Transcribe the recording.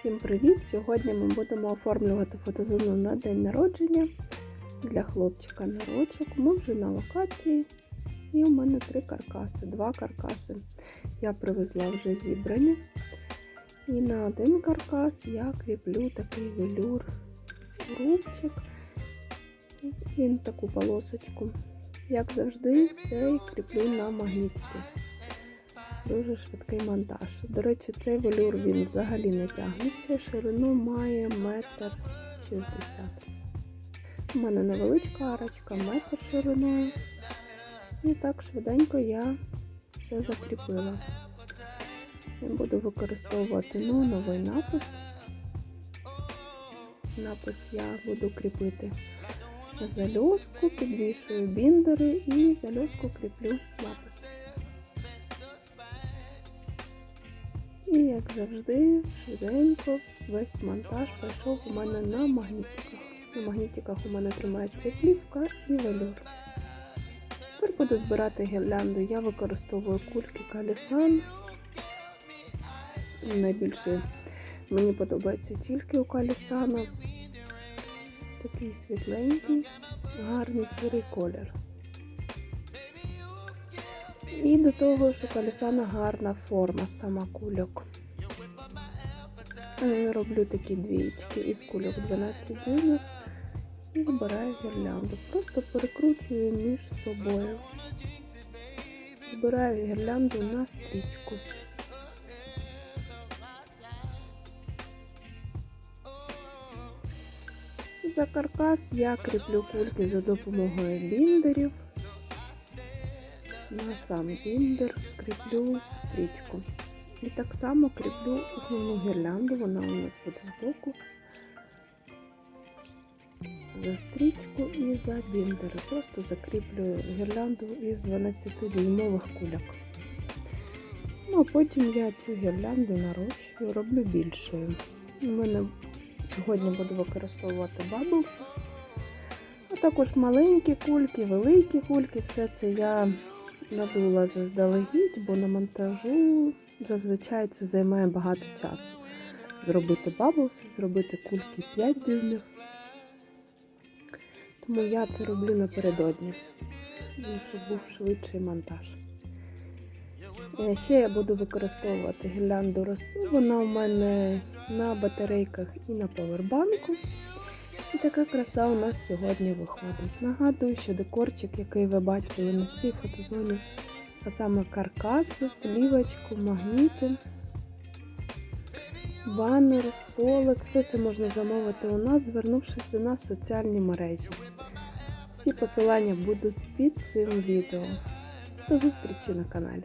Всім привіт! Сьогодні ми будемо оформлювати фотозону на день народження для хлопчика нарочок. Ми вже на локації. І у мене три каркаси, два каркаси. Я привезла вже зібрані. І на один каркас я кріплю такий велюр рубчик. Він таку полосочку. Як завжди, все кріплю на магнітики. Дуже швидкий монтаж. До речі, цей велюр він взагалі не тягнеться. Ширину має метр шістдесят. У мене невеличка арочка, метр шириною. І так швиденько я все закріпила. Я буду використовувати ну, новий напис. Напис я буду кріпити зальоску, підвішую біндери і зальоску кріплю напис. І як завжди, швиденько весь монтаж пройшов у мене на магнітиках. На магнітиках у мене тримається плівка і велюр. Тепер буду збирати гірлянду. Я використовую кульки калісан. Найбільше мені подобається тільки у калісана. Такий світленький, гарний сірий колір. І до того, що колесана гарна форма сама кульок. Е, Роблю такі двічки із кульок 12 дюймів і збираю гірлянду. Просто перекручую між собою. Збираю гірлянду на стрічку. За каркас я кріплю кульки за допомогою біндерів на сам біндер кріплю стрічку. І так само кріплю основну гірлянду, вона у нас буде збоку, за стрічку і за біндери. Просто закріплюю гірлянду із 12-дюймових кульок. Ну, а потім я цю гірлянду нарощую, роблю більшою. У мене сьогодні буду використовувати баблси. А також маленькі кульки, великі кульки, все це я надула заздалегідь, бо на монтажу зазвичай це займає багато часу. Зробити баблси, зробити кульки 5 дюймів. Тому я це роблю напередодні, щоб був швидший монтаж. Е, Ще я буду використовувати гірлянду росу. Вона у мене на батарейках і на повербанку. І така краса у нас сьогодні виходить. Нагадую, що декорчик, який ви бачили на цій фотозоні, а саме каркаси, плівочку, магніти, банер, столик, все це можна замовити у нас, звернувшись до нас в соціальні мережі. Всі посилання будуть під цим відео. До зустрічі на каналі.